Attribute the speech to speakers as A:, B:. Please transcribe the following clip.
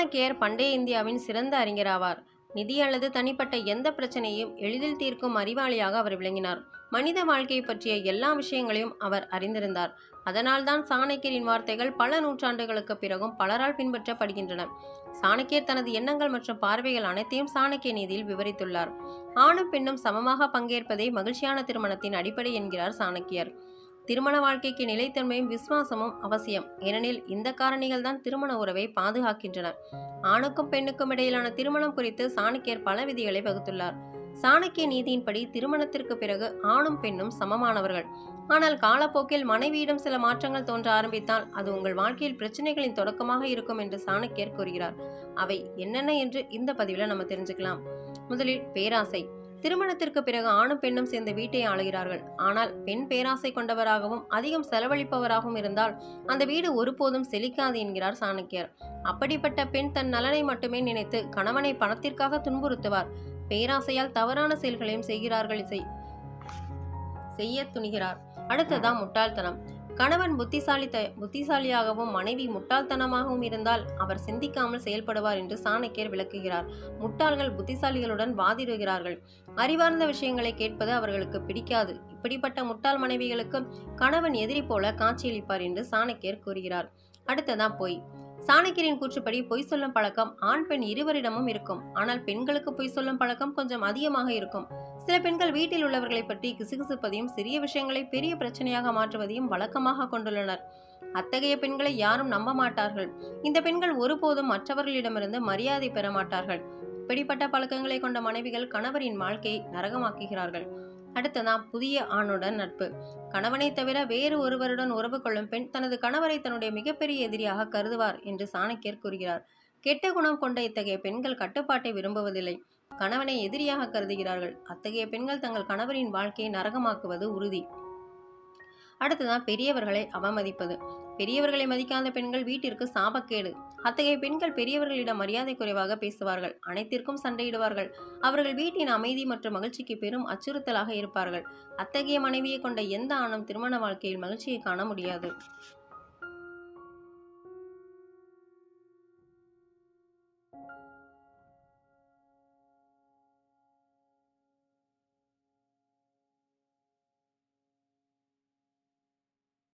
A: சாணக்கியர் பண்டைய இந்தியாவின் சிறந்த அறிஞராவார். நிதி அல்லது தனிப்பட்ட எந்த பிரச்சனையும் எளிதில் தீர்க்கும் அறிவாளியாக அவர் விளங்கினார். மனித வாழ்க்கையை பற்றிய எல்லா விஷயங்களையும் அவர் அறிந்திருந்தார். அதனால்தான் சாணக்கியரின் வார்த்தைகள் பல நூற்றாண்டுகளுக்கு பிறகும் பலரால் பின்பற்றப்படுகின்றன. சாணக்கியர் தனது எண்ணங்கள் மற்றும் பார்வைகள் அனைத்தையும் சாணக்கிய நீதியில் விவரித்துள்ளார். ஆணும் பெண்ணும் சமமாக பங்கேற்பதே மகிழ்ச்சியான திருமணத்தின் அடிப்படை என்கிறார் சாணக்கியர். திருமண வாழ்க்கைக்கு நிலைத்தன்மையும் விசுவாசமும் அவசியம். ஏனெனில் இந்த காரணிகள் தான் திருமண உறவை பாதுகாக்கின்றன. ஆணுக்கும் பெண்ணுக்கும் இடையிலான திருமணம் குறித்து சாணக்கியர் பல விதிகளை வகுத்துள்ளார். சாணக்கிய நீதியின்படி திருமணத்திற்கு பிறகு ஆணும் பெண்ணும் சமமானவர்கள். ஆனால் காலப்போக்கில் மனைவியிடம் சில மாற்றங்கள் தோன்ற ஆரம்பித்தால் அது உங்கள் வாழ்க்கையில் பிரச்சனைகளின் தொடக்கமாக இருக்கும் என்று சாணக்கியர் கூறுகிறார். அவை என்னென்ன என்று இந்த பதிவில் நம்ம தெரிஞ்சுக்கலாம். முதலில் பேராசை. திருமணத்திற்கு பிறகு ஆணும் பெண்ணும் சேர்ந்த வீட்டை ஆளுகிறார்கள். ஆனால் பெண் பேராசை கொண்டவராகவும் அதிகம் செலவழிப்பவராகவும் இருந்தால் அந்த வீடு ஒருபோதும் செழிக்காது என்கிறார் சாணக்கியர். அப்படிப்பட்ட பெண் தன் நலனை மட்டுமே நினைத்து கணவனை பணத்திற்காக துன்புறுத்துவார். பேராசையால் தவறான செயல்களையும் செய்கிறார்கள் செய்- செய்ய துணிகிறார். அடுத்ததா முட்டாள்தனம். கணவன் புத்திசாலி த புத்திசாலியாகவும் மனைவி முட்டாள்தனமாகவும் இருந்தால் அவர் சிந்திக்காமல் செயல்படுவார் என்று சாணக்கியர் விளக்குகிறார். முட்டாள்கள் புத்திசாலிகளுடன் வாதிடுகிறார்கள். அறிவார்ந்த விஷயங்களை கேட்பது அவர்களுக்கு பிடிக்காது. இப்படிப்பட்ட முட்டாள் மனைவிகளுக்கு கணவன் எதிரி போல காட்சியளிப்பார் என்று சாணக்கியர் கூறுகிறார். அடுத்ததான் பொய். சாணக்கியரின் கூற்றுப்படி பொய் சொல்லும் பழக்கம் ஆண் பெண் இருவரிடமும் இருக்கும். ஆனால் பெண்களுக்கு பொய் சொல்லும் பழக்கம் கொஞ்சம் அதிகமாக இருக்கும். சில பெண்கள் வீட்டில் உள்ளவர்களை பற்றி கிசுகிசுப்பதையும் சிறிய விஷயங்களை பெரிய பிரச்சனையாக மாற்றுவதையும் வழக்கமாக கொண்டுள்ளனர். அத்தகைய பெண்களை யாரும் நம்ப மாட்டார்கள். இந்த பெண்கள் ஒருபோதும் மற்றவர்களிடமிருந்து மரியாதை பெற மாட்டார்கள். இப்படிப்பட்ட பழக்கங்களை கொண்ட மனைவிகள் கணவரின் வாழ்க்கையை நரகமாக்குகிறார்கள். அடுத்ததாம் புதிய ஆணுடன் நட்பு. கணவனை தவிர வேறு ஒருவருடன் உறவு கொள்ளும் பெண் தனது கணவரை தன்னுடைய மிகப்பெரிய எதிரியாக கருதுவார் என்று சாணக்கியர் கூறுகிறார். கெட்ட குணம் கொண்ட இத்தகைய பெண்கள் கட்டுப்பாட்டை விரும்புவதில்லை. கணவனை எதிரியாக கருதுகிறார்கள். அத்தகைய பெண்கள் தங்கள் கணவரின் வாழ்க்கையை நரகமாக்குவது உறுதி. அடுத்ததான் பெரியவர்களை அவமதிப்பது. பெரியவர்களை மதிக்காத பெண்கள் வீட்டிற்கு சாபக்கேடு. அத்தகைய பெண்கள் பெரியவர்களிடம் மரியாதை குறைவாக பேசுவார்கள். அனைத்திற்கும் சண்டையிடுவார்கள். அவர்கள் வீட்டின் அமைதி மற்றும் மகிழ்ச்சிக்கு பெரும் அச்சுறுத்தலாக இருப்பார்கள். அத்தகைய மனைவியை கொண்ட எந்த ஆணும் திருமண வாழ்க்கையில் மகிழ்ச்சியை காண முடியாது.